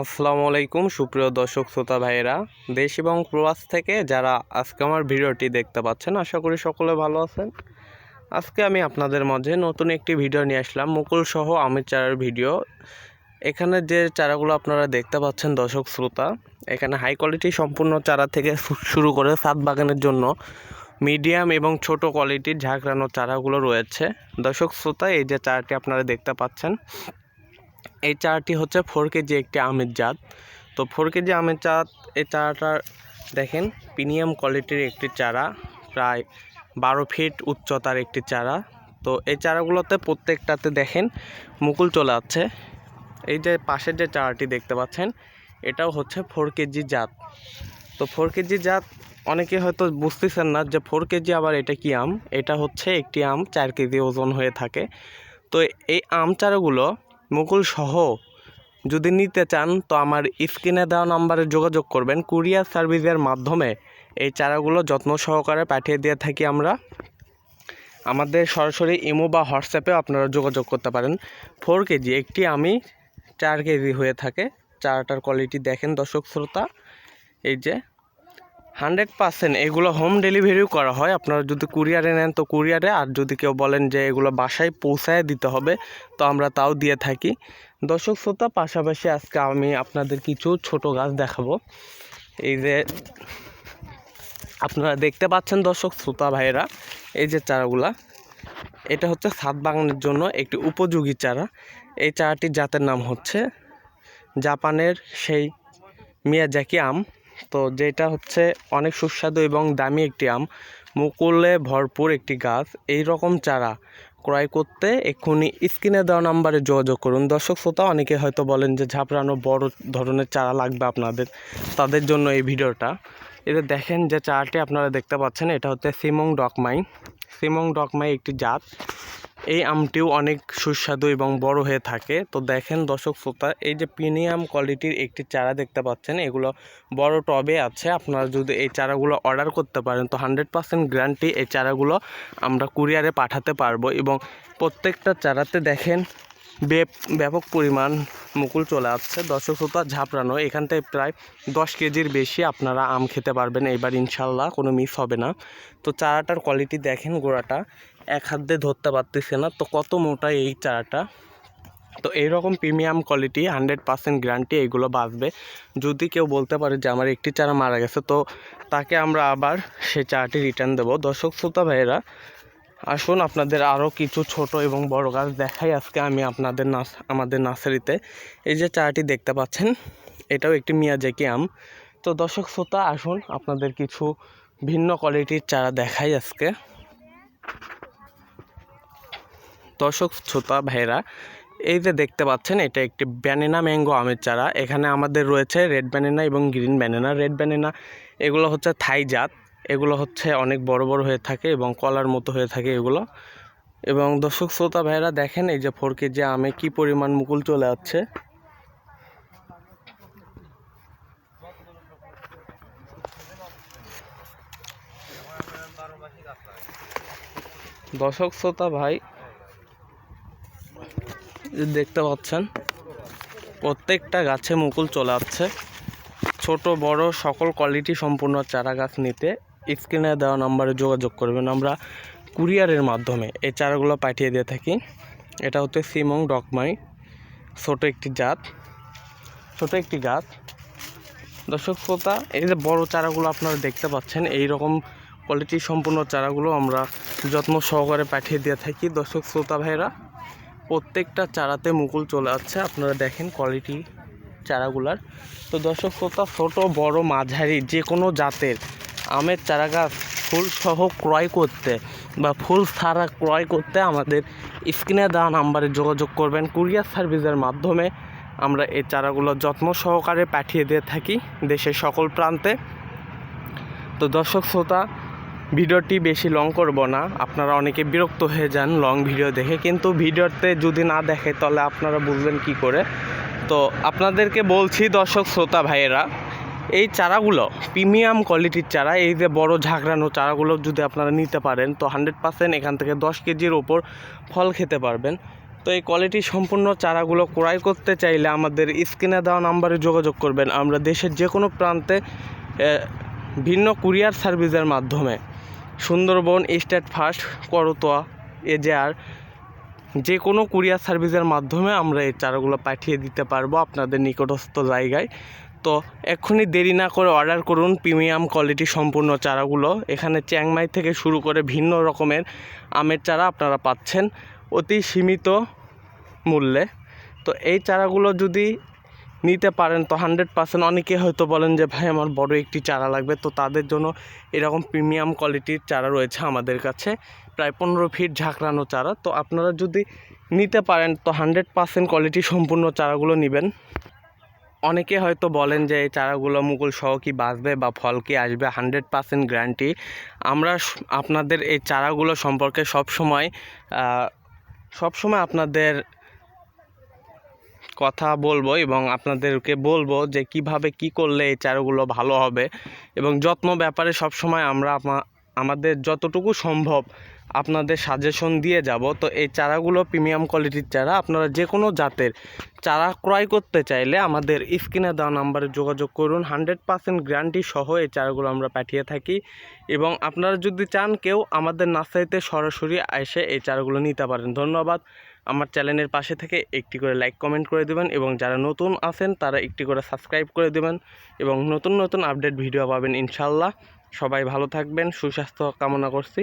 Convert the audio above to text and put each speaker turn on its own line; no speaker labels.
আসসালামু আলাইকুম, সুপ্রিয় দর্শক শ্রোতা ভাইয়েরা। দেশ এবং প্রবাস থেকে যারা আজকে আমার ভিডিওটি দেখতে পাচ্ছেন, আশা করি সকলে ভালো আছেন। আজকে আমি আপনাদের মাঝে নতুন একটি ভিডিও নিয়ে আসলাম, মুকুল সহ আমের চারার ভিডিও। এখানে যে চারাগুলো আপনারা দেখতে পাচ্ছেন দর্শক শ্রোতা, এখানে হাই কোয়ালিটি সম্পূর্ণ চারা থেকে শুরু করে সাত বাগানের জন্য মিডিয়াম এবং ছোট কোয়ালিটির ঝাঁকড়ানো চারাগুলো রয়েছে। দর্শক শ্রোতা, এই যে চারাটি আপনারা দেখতে পাচ্ছেন এই চারাটি হচ্ছে ফোর কেজি একটি আমের জাত। তো ফোর কেজি আমের জাত, এই চারাটার দেখেন, প্রিমিয়াম কোয়ালিটির একটি চারা, প্রায় বারো ফিট উচ্চতার একটি চারা। তো এই চারাগুলোতে প্রত্যেকটাতে দেখেন, মুকুল চলে আসছে। এই যে পাশের যে চারাটি দেখতে পাচ্ছেন, এটাও হচ্ছে ফোর কেজি জাত। তো ফোর কেজি জাত, অনেকে হয়তো বুঝতেছেন না যে ফোর কেজি আবার এটা কি আম? এটা হচ্ছে একটি আম, চার কেজি ওজন হয়ে থাকে। তো এই আম চারাগুলো মুকুল সহ যদি নিতে চান, তো আমার স্ক্রিনে দেওয়া নাম্বারে যোগাযোগ করবেন। কুরিয়ার সার্ভিসের মাধ্যমে এই চারাগুলো যত্ন সহকারে পাঠিয়ে দিয়ে থাকি আমরা। আমাদের সরাসরি ইমো বা হোয়াটসঅ্যাপে আপনারা যোগাযোগ করতে পারেন। ফোর কেজি, একটি আমি চার কেজি হয়ে থাকে। চারাটার কোয়ালিটি দেখেন দর্শক শ্রোতা। এই যে হান্ড্রেড পার্সেন্ট এগুলো হোম ডেলিভারিও করা হয়। আপনারা যদি কুরিয়ারে নেন, তো কুরিয়ারে। আর যদি কেউ বলেন যে এগুলো বাসায় পৌঁছায় দিতে হবে, তো আমরা তাও দিয়ে থাকি। দর্শক শ্রোতা, পাশাপাশি আজকে আমি আপনাদের কিছু ছোট গাছ দেখাবো। এই যে আপনারা দেখতে পাচ্ছেন দর্শক শ্রোতা ভাইয়েরা, এই যে চারাগুলা। এটা হচ্ছে ছাদ বাগানের জন্য একটি উপযোগী চারা। এই চারাটির জাতের নাম হচ্ছে জাপানের সেই মিয়াজাকি আম। তো যেটা হচ্ছে অনেক সুস্বাদু এবং দামি একটি আম। মুকুলে ভরপুর একটি গাছ। এই রকম চারা ক্রয় করতে এক্ষুনি স্ক্রিনে দেওয়া নাম্বারে যোগাযোগ করুন। দর্শক শ্রোতা, অনেকে হয়তো বলেন যে ঝাপড়ানো বড় ধরনের চারা লাগবে আপনাদের, তাদের জন্য এই ভিডিওটা। এটা দেখেন যে চারাটি আপনারা দেখতে পাচ্ছেন, এটা হচ্ছে সিমং ডকমাই সিমং ডকমাই একটি জাত। এই আমটিও অনেক সুস্বাদু এবং বড় হয়ে থাকে। তো দেখেন দর্শক শ্রোতা, এই যে প্রিমিয়াম কোয়ালিটির একটি চারা দেখতে পাচ্ছেন, এগুলো বড় টবে আছে। আপনারা যদি এই চারাগুলো অর্ডার করতে পারেন, তো হান্ড্রেড পার্সেন্ট গ্যারান্টি এই চারাগুলো আমরা কুরিয়ারে পাঠাতে পারব এবং প্রত্যেকটা চারাতে দেখেন ব্যাপক পরিমাণ মুকুল চলে আসছে। দর্শক শ্রোতা, ঝাপড়ানো। এখান থেকে প্রায় দশ কেজির বেশি আপনারা আম খেতে পারবেন। এবার ইনশাল্লাহ কোনো মিস হবে না। তো চারাটার কোয়ালিটি দেখেন গোড়াটা। এক হাত দিয়ে ধরতে পারতেছে না। তো কত মোটা এই চারাটা? তো এইরকম premium quality hundred percent guarantee এগুলো বাঁচবে। যদি কেউ বলতে পারে যে আমার একটি চারা মারা গেছে, তো তাকে আমরা আবার সেই চারাটি রিটার্ন দেবো। দর্শক শ্রোতা ভাইয়েরা আসুন আপনাদের আরও কিছু ছোট এবং বড় গাছ দেখাই আজকে আমি আপনাদের নার্স আমাদের নার্সারিতে। এই যে চারাটি দেখতে পাচ্ছেন, এটাও একটি মিয়াজাকি আম। তো দর্শক শ্রোতা, আসুন আপনাদের কিছু ভিন্ন কোয়ালিটির চারা দেখাই আজকে। দর্শক শ্রোতা ভাইরা এই যে দেখতে পাচ্ছেন, এটা একটি ব্যানেনা ম্যাঙ্গো আমের চারা। এখানে আমাদের রয়েছে রেড ব্যানেনা এবং গ্রিন ব্যানেনা। রেড ব্যানেনা, এগুলো হচ্ছে থাই জাত। এগুলো হচ্ছে অনেক বড় বড় হয়ে থাকে এবং কলার মতো হয়ে থাকে এগুলো। এবং দর্শক শ্রোতা ভাইরা দেখেন এই যে ফোর যে আমে কি পরিমাণ মুকুল চলে আসছে। দর্শক শ্রোতা ভাই দেখতে পাচ্ছেন, প্রত্যেকটা গাছে মুকুল চলে আসছে। ছোট, বড়, সকল কোয়ালিটি সম্পূর্ণ চারা গাছ নিতে স্ক্রিনে দেওয়া নাম্বারে যোগাযোগ করবেন। আমরা কুরিয়ারের মাধ্যমে এই চারাগুলো পাঠিয়ে দিয়ে থাকি। এটা হচ্ছে সিমং ডকমাই। ছোটো একটি জাত। ছোটো একটি গাছ। দর্শক শ্রোতা, এই যে বড় চারাগুলো আপনারা দেখতে পাচ্ছেন এই রকম কোয়ালিটি সম্পূর্ণ চারাগুলো আমরা যত্ন সহকারে পাঠিয়ে দিয়ে থাকি। দর্শক শ্রোতা ভাইরা প্রত্যেকটা চারাতে মুকুল চলে আসছে। আপনারা দেখেন কোয়ালিটি চারাগুলার। তো দর্শক শ্রোতা, ছোট, বড়, মাঝারি যে কোনো জাতের আমের চারা গাছ ফুল সহ ক্রয় করতে বা ফুল ছাড়া ক্রয় করতে আমাদের স্ক্রিনে দেওয়া নাম্বারে যোগাযোগ করবেন। কুরিয়ার সার্ভিসের মাধ্যমে আমরা এই চারাগুলো যত্ন সহকারে পাঠিয়ে দিয়ে থাকি দেশের সকল প্রান্তে। তো দর্শক শ্রোতা, ভিডিওটি বেশি লং করব না। আপনারা অনেকে বিরক্ত হয়ে যান লং ভিডিও দেখে, কিন্তু ভিডিওতে যদি না দেখে, তাহলে আপনারা বুঝবেন কি করে। তো আপনাদেরকে বলছি দর্শক শ্রোতা ভাইয়েরা এই চারাগুলো প্রিমিয়াম কোয়ালিটির চারা, এই যে বড় ঝাঁকড়ানো চারাগুলো যদি আপনারা নিতে পারেন, তো হান্ড্রেড পার্সেন্ট এখান থেকে দশ কেজির ওপর ফল খেতে পারবেন। তো এই কোয়ালিটি সম্পূর্ণ চারাগুলো ক্রয় করতে চাইলে আমাদের স্ক্রিনে দেওয়া নাম্বারে যোগাযোগ করবেন। আমরা দেশের যে কোনো প্রান্তে ভিন্ন কুরিয়ার সার্ভিসের মাধ্যমে Sundarban Steadfast Karatoa AJR যে কোনো কুরিয়ার সার্ভিসের মাধ্যমে আমরা এই চারাগুলো পাঠিয়ে দিতে পারব আপনাদের নিকটস্থ জায়গায়। তো এক্ষুনি দেরি না করে অর্ডার করুন প্রিমিয়াম কোয়ালিটি সম্পূর্ণ চারাগুলো। এখানে চ্যাংমাই থেকে শুরু করে ভিন্ন রকমের আমের চারা আপনারা পাচ্ছেন অতি সীমিত মূল্যে। তো এই চারাগুলো যদি নিতে পারেন তো হান্ড্রেড পার্সেন্ট অনেকে হয়তো বলেন যে, ভাই, আমার বড় একটি চারা লাগবে। তো তাদের জন্য এরকম প্রিমিয়াম কোয়ালিটির চারা রয়েছে আমাদের কাছে, প্রায় পনেরো ফিট ঝাঁকড়ানো চারা। তো আপনারা যদি নিতে পারেন তো হান্ড্রেড পার্সেন্ট কোয়ালিটি সম্পূর্ণ চারাগুলো নেবেন। অনেকে হয়তো বলেন যে এই চারাগুলো মুকুল সহ কি বাঁচবে বা ফল কি আসবে? হান্ড্রেড পার্সেন্ট গ্যারান্টি আমরা আপনাদের এই চারাগুলো সম্পর্কে সবসময় সবসময় আপনাদের কথা বলব এবং আপনাদেরকে বলব যে কীভাবে কি করলে এই চারাগুলো ভালো হবে এবং যত্ন ব্যাপারে সবসময় আমরা আমাদের যতটুকু সম্ভব আপনাদের সাজেশন দিয়ে যাব। তো এই চারাগুলো প্রিমিয়াম কোয়ালিটির চারা, আপনারা যে কোনো জাতের চারা ক্রয় করতে চাইলে আমাদের স্ক্রিনে দেওয়া নাম্বারে যোগাযোগ করুন। হান্ড্রেড পার্সেন্ট গ্যারান্টি সহ এই চারাগুলো আমরা পাঠিয়ে থাকি। এবং আপনারা যদি চান কেউ আমাদের নার্সারিতে সরাসরি এসে এই চারাগুলো নিতে পারেন। ধন্যবাদ। আমার চ্যানেলের পাশে থেকে একটি করে লাইক কমেন্ট করে দেবেন এবং যারা নতুন আছেন, তারা একটি করে সাবস্ক্রাইব করে দেবেন এবং নতুন নতুন আপডেট ভিডিও পাবেন ইনশাল্লাহ সবাই ভালো থাকবেন, সুস্বাস্থ্য কামনা করছি।